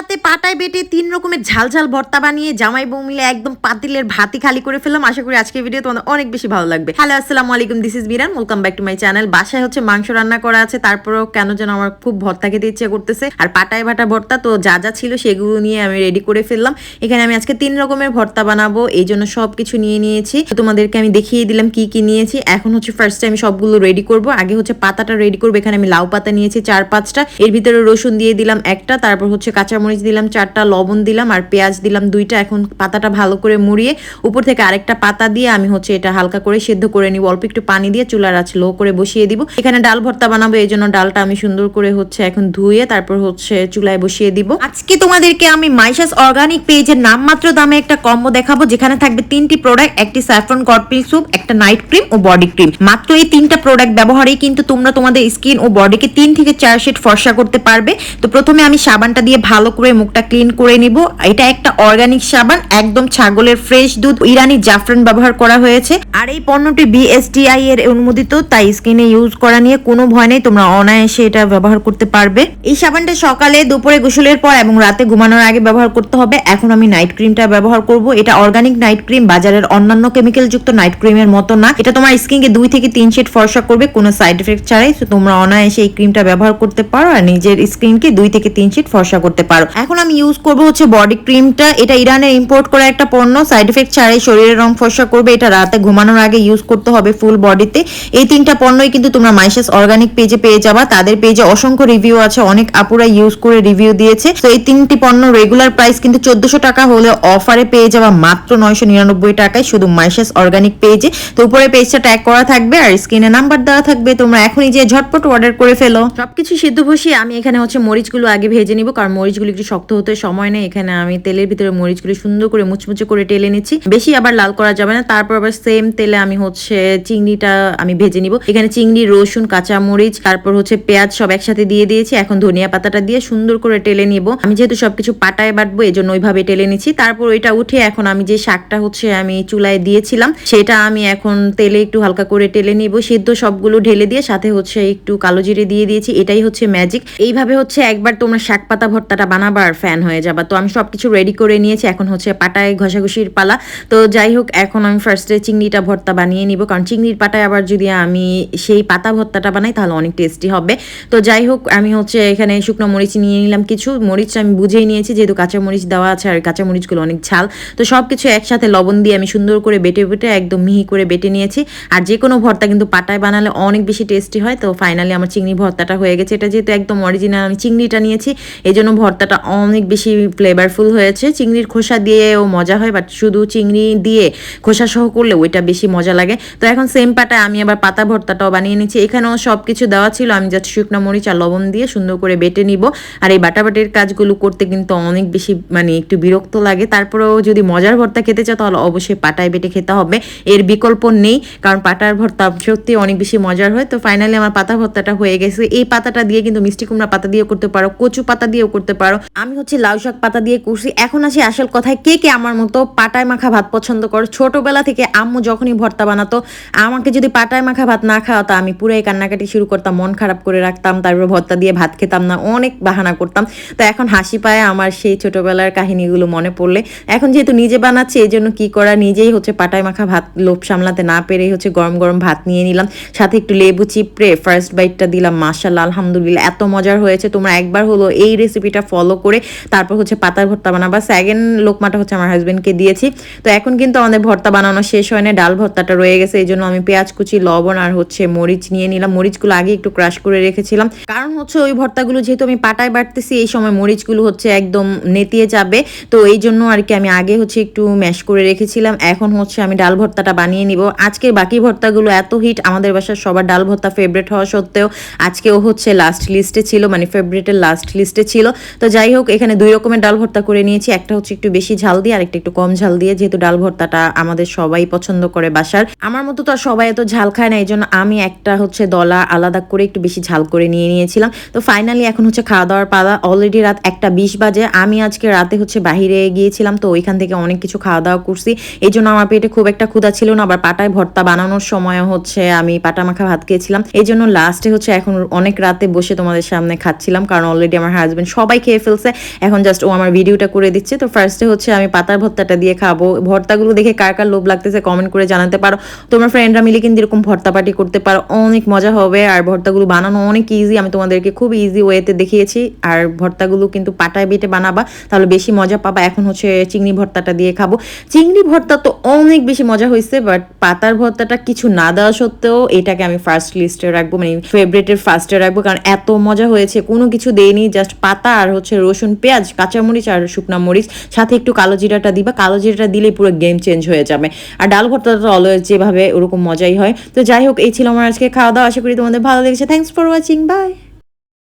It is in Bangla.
রাতে পাটায় বেটে তিন রকমের ঝাল ঝাল ভর্তা বানিয়ে জামাই বউ মিলে একদম পাতিলের ভাতি খালি করে ফেললাম। আশা করি আজকের ভিডিও তোমাদের অনেক বেশি ভালো লাগবে। হ্যালো আসসালামু আলাইকুম this is Biran welcome back to my channel বাসায় হচ্ছে মাংস রান্না করা আছে, তারপরেও কেন যেন আমার খুব ভর্তা খেতে ইচ্ছে করতেছে। আর পাটায় ভাটা ভর্তা, তো যা যা ছিল সেগুলো নিয়ে আমি রেডি করে ফেললাম। এখানে আমি আজকে তিন রকমের ভর্তা বানাবো, এই জন্য সব কিছু নিয়ে নিয়েছি। তোমাদেরকে আমি দেখিয়ে দিলাম কি কি নিয়েছি। এখন হচ্ছে ফার্স্টে আমি সবগুলো রেডি করব। আগে হচ্ছে পাতাটা রেডি করব। এখানে আমি লাউ পাতা নিয়েছি চার পাঁচটা। এর ভিতরে রসুন দিয়ে দিলাম একটা, তারপর হচ্ছে কাঁচামরিচ দিলাম, চারটা লবণ দিলাম আর পেঁয়াজ দিলাম দুইটা। এখন পাতাটা ভালো করে মুড়িয়ে উপর থেকে আরেকটা পাতা দিয়ে আমি হচ্ছে এটা হালকা করে সেদ্ধ করে নিব। অল্প একটু পানি দিয়ে চুলার আঁচ লো করে বসিয়ে দিব। এখানে ডাল ভর্তা বানাবো, এই জন্য ডালটা আমি সুন্দর করে হচ্ছে এখন ধুয়ে তারপর হচ্ছে চুলায় বসিয়ে দিব। আজকে তোমাদেরকে আমি মাইশাস অর্গানিক পেজের নামমাত্র দামে একটা কম্বো দেখাবো। যেখানে থাকবে তিনটি প্রোডাক্ট, একটি স্যাফরন কটপিল স্যুপ, একটা নাইট ক্রিম ও বডি ক্রিম। মাত্র এই তিনটা প্রোডাক্ট ব্যবহারেই কিন্তু তোমরা তোমাদের স্কিন ও বডিকে তিন থেকে চার শেড ফর্সা করতে পারবে। তো প্রথমে আমি সাবানটা দিয়ে ভালো করে মুখটা ক্লিন করে নিব। এটা একটা অর্গানিক সাবান, একদম ছাগলের ফ্রেশ দুধ। ইরানি জাফরান ব্যবহার করা হয়েছে। আর এই পণ্যটি বিএসটিআই এর অনুমোদিত, তাই স্কিনে ইউজ করা নিয়ে কোনো ভয় নেই, তোমরা অনায়াসে এটা ব্যবহার করতে পারবে। এই সাবানটা সকালে, দুপুরে গোসলের পর এবং রাতে ঘুমানোর আগে ব্যবহার করতে হবে। এখন আমি নাইট ক্রিমটা ব্যবহার করব। এটা অর্গানিক নাইট ক্রিম বাজারের অন্যান্য কেমিক্যাল যুক্ত নাইট ক্রিমের মতো না। এটা তোমার স্কিনকে দুই থেকে তিন শেড ফর্সা করবে, কোনো সাইড এফেক্ট ছাড়াই। তোমরা অনায়াসে এই ক্রিমটা ব্যবহার করতে পারো, আর নিজের স্কিনকে দুই থেকে তিন শেড ফর্সা করতে পারো এখন আমি ইউজ করব হচ্ছে বডি ক্রিমটা এটা ইরানের ইম্পোর্ট করা একটা পণ্য সাইড এফেক্ট ছাড়াই শরীরের রং ফর্সা করবে। এটা রাতে ঘুমানোর আগে ইউজ করতে হবে ফুল বডিতে এই তিনটা পণ্যই কিন্তু তোমরা মাইশাস অর্গানিক পেজে পেয়ে যাবা। তাদের পেজে অসংখ্য রিভিউ আছে। অনেক আপুরা ইউজ করে রিভিউ দিয়েছে। তো এই তিনটি পণ্য রেগুলার প্রাইস কিন্তু চোদ্দশো টাকা হলে অফারে পেয়ে যাবা মাত্র নয়শো নিরানব্বই টাকায় শুধু মাইশাস অর্গানিক পেজে তো উপরে পেজটা ট্যাগ করা থাকবে আর স্ক্রিনে নাম্বার দেওয়া থাকবে। তোমরা এখনই যে ঝটপট অর্ডার করে ফেলো। সবকিছু সিদ্ধ বসিয়ে আমি এখানে হচ্ছে মরিচগুলো আগে ভেজে নিব, কারণ মরিচগুলো একটু শক্ত হতে সময় নেই। এখানে আমি তেলের ভিতরে মরিচগুলো সুন্দর করে মুচমুচে করে টেলে নিচ্ছি। বেশি আবার লাল করা যাবে না। তারপর আবার সেম তেলে আমি হচ্ছে চিংড়িটা আমি ভেজে নিব। এখানে চিংড়ি, রসুন, কাঁচা মরিচ, তারপর হচ্ছে পেঁয়াজ সব একসাথে দিয়ে দিয়েছি। এখন ধনিয়া পাতাটা দিয়ে সুন্দর করে টেলে নিব। আমি যেহেতু সবকিছু পাটায় বাটবো এই জন্য ওইভাবে টেলে নিচ্ছি। তারপর ওইটা উঠে এখন আমি যে শাকটা হচ্ছে আমি চুলায় দিয়েছিলাম, সেটা আমি এখন তেলে একটু হালকা করে টেলে নিব। সিদ্ধ সবগুলো ঢেলে দিয়ে সাথে হচ্ছে একটু কালো জিরে দিয়ে দিয়েছি। এটাই হচ্ছে ম্যাজিক এইভাবে হচ্ছে একবার তোমরা শাক পাতা ভর্তাটা বানাবার ফ্যান হয়ে যাবা। তো আমি সবকিছু রেডি করে নিয়েছি, এখন হচ্ছে পাটায় ঘষাঘষির পালা। তো যাই হোক, এখন আমি ফার্স্টে চিংড়িটা ভর্তা বানিয়ে নিব। কারণ চিংড়ির পাটায় আবার যদি আমি সেই পাতা ভর্তাটা বানাই, তাহলে অনেক টেস্টি হবে। তো যাই হোক, আমি হচ্ছে এখানে শুকনো মরিচ নিয়ে নিলাম কিছু। মরিচ আমি বুঝেই নিয়েছি, যেহেতু কাঁচা মরিচ দেওয়া আছে আর কাঁচা মরিচগুলো অনেক ঝাল। তো সব কিছু একসাথে লবণ দিয়ে আমি সুন্দর করে বেটে বেটে একদম মিহি করে বেটে নিয়েছি। আর যে কোনো ভর্তা কিন্তু পাটায় বানালে অনেক বেশি টেস্টি হয়। তো ফাইনালি আমার চিংড়ি ভর্তাটা হয়ে গেছে। এটা যেহেতু একদম অরিজিনাল আমি চিংড়িটা নিয়েছি এই জন্য ভর্তাটা অনেক বেশি ফ্লেভারফুল হয়েছে। চিংড়ির খোসা দিয়েও মজা হয় বাট শুধু চিংড়ি দিয়ে খোসা সহ করলে ওইটা বেশি মজা লাগে। তো এখন সেম পাটায় আমি আবার পাতা ভর্তাটাও বানিয়ে নিচ্ছি। এখানেও সব কিছু দেওয়া ছিল। আমি জাস্ট শুকনো মরিচ আর লবণ দিয়ে সুন্দর করে বেটে নিব। আর এই বাটাবাটির কাজগুলো করতে কিন্তু অনেক বেশি মানে একটু বিরক্ত লাগে। তারপরেও যদি মজার ভর্তা খেতে চাও, তাহলে অবশ্যই পাটায় বেটে খেতে হবে। এর বিকল্প নেই, কারণ পাটার ভর্তা সত্যি অনেক বেশি মজার হয়। তো ফাইনালি আমার পাতা ভর্তাটা হয়ে গেছে। এই পাতাটা দিয়ে কিন্তু মিষ্টি কুমড়া পাতা দিয়েও করতে পারো, কচু পাতা দিয়েও করতে পারো। আমি হচ্ছে লাউ শাক পাতা দিয়ে করছি এখন আসি আসল কথায়, কে কে আমার মতো পাটায় মাখা ভাত পছন্দ করো? ছোটবেলা থেকে আম্মু যখনই ভর্তা বানাতো, আমাকে যদি পাটায় মাখা ভাত না খাওয়াতো, আমি পুরাই কান্নাকাটি শুরু করতাম, মন খারাপ করে রাখতাম, তারপর ভর্তা দিয়ে ভাত খেতাম না, অনেক বাহানা করতাম। তো এখন হাসি পায় আমার সেই ছোটবেলার কাহিনীগুলো মনে পড়লে। এখন যেহেতু নিজে বানাচ্ছি এই জন্য কি করা? নিজেই হচ্ছে পাটায় মাখা ভাত লোভ সামলাতে না পেরেই হচ্ছে গরম গরম ভাত নিয়ে নিলাম। সাথে একটু লেবু চিপড়ে ফার্স্ট বাইটটা দিলাম মাসাল্লাহ আলহামদুলিল্লাহ, এত মজার হয়েছে। তোমরা একবার হলো এই রেসিপিটা ফলো করে তারপর হচ্ছে পাতার ভর্তা বানাবা। সেকেন্ড লোকমাটা হচ্ছে আমার হাজবেন্ডকে দিয়েছি। তো এখন কিন্তু আমাদের ভর্তা বানানো শেষ হয় না, ডাল ভর্তাটা রয়ে গেছে, এই জন্য আমি পেঁয়াজ কুচি, লবণ আর হচ্ছে মরিচ নিয়ে নিলাম। মরিচগুলো আগে একটু ক্রাশ করে রেখেছিলাম। কারণ হচ্ছে ওই ভর্তাগুলো যেহেতু আমি পাটায় বাটতেছি, এই সময় মরিচগুলো হচ্ছে একদম নেতিয়ে যাবে। তো এই জন্য আর কি আমি আগে হচ্ছে একটু ম্যাশ করে রেখেছিলাম। এখন হচ্ছে আমি ডাল ভর্তাটা বানিয়ে নিব। আজকের বাকি ভর্তাগুলো এত হিট আমাদের বাসার সবার ডাল ভর্তা ফেভারেট হওয়া সত্ত্বেও আজকেও হচ্ছে লাস্ট লিস্টে ছিল মানে ফেভারিটের লাস্ট লিস্টে ছিল। তো যাই হোক, এখানে দুই রকমের ডাল ভর্তা করে নিয়েছি। একটা হচ্ছে একটু বেশি ঝাল দিয়ে আর একটা একটু কম ঝাল দিয়ে। যেহেতু ডাল ভর্তাটা আমাদের সবাই পছন্দ করে বাসার। আমার মতো তো আর সবাই এত ঝাল খায় না, এই জন্য আমি একটা হচ্ছে দলা আলাদা করে একটু বেশি ঝাল করে নিয়ে নিয়েছিলাম। তো ফাইনালি এখন হচ্ছে খাওয়া দাওয়ার পালা। অলরেডি রাত একটা বিশ বাজে। আমি আজকে রাতে হচ্ছে বাহিরে গিয়েছিলাম, তো ওইখান থেকে অনেক কিছু খাওয়া দাওয়া করছি। এই জন্য আমার পেটে খুব একটা ক্ষুধা ছিল না। আবার পাটায় ভর্তা বানানোর সময় হচ্ছে আমি পাটা মাখা ভাত খেয়েছিলাম। এই জন্য লাস্টে হচ্ছে এখন অনেক রাতে বসে তোমাদের সামনে খাচ্ছিলাম, কারণ অলরেডি আমার হাজব্যান্ড সবাই খেয়ে ফেলছে। এখন জাস্ট ও আমার ভিডিওটা করে দিচ্ছে। তো ফার্স্টে হচ্ছে আমি পাতার ভর্তাটা দিয়ে খাব। ভর্তাগুলো দেখে কার কার লোভ লাগতেছে কমেন্ট করে জানাতে পারো। তোমার ফ্রেন্ডরা মিলে কিন্তু এরকম ভর্তা পার্টি করতে পারো। অনেক মজা হবে। আর ভর্তাগুলো বানানো অনেক ইজি আমি তোমাদেরকে খুব ইজি ওয়েতে দেখিয়েছি। আর ভর্তাগুলো কিন্তু পাটায় বেটে বানাবা। তাহলে বেশি মজা পাবা। এখন হচ্ছে চিংড়ি ভর্তাটা দিয়ে খাব। চিংড়ি ভর্তা তো অনেক বেশি মজা হয়েছে। বাট পাতার ভর্তাটা কিছু না দেওয়া সত্ত্বেও এটাকে আমি ফার্স্ট লিস্টে রাখব। মানে ফেভারিটের ফার্স্টে রাখব। কারণ এত মজা হয়েছে। কোনো কিছু দেয়নি জাস্ট পাতা আর হচ্ছে রসুন, পেঁয়াজ, কাঁচামরিচ আর শুকনা মরিচ। সাথে একটু কালো জিরাটা দিবা, কালো জিরাটা দিলে পুরো গেম চেঞ্জ হয়ে যাবে। আর ডাল ভর্তাটা তো অলওয়েজ যেভাবে ওরকম মজাই হয়। তো যাই হোক, এই ছিল আমার আজকে খাওয়া দাওয়া। আশা করি তোমাদের ভালো লেগেছে। Thanks for watching by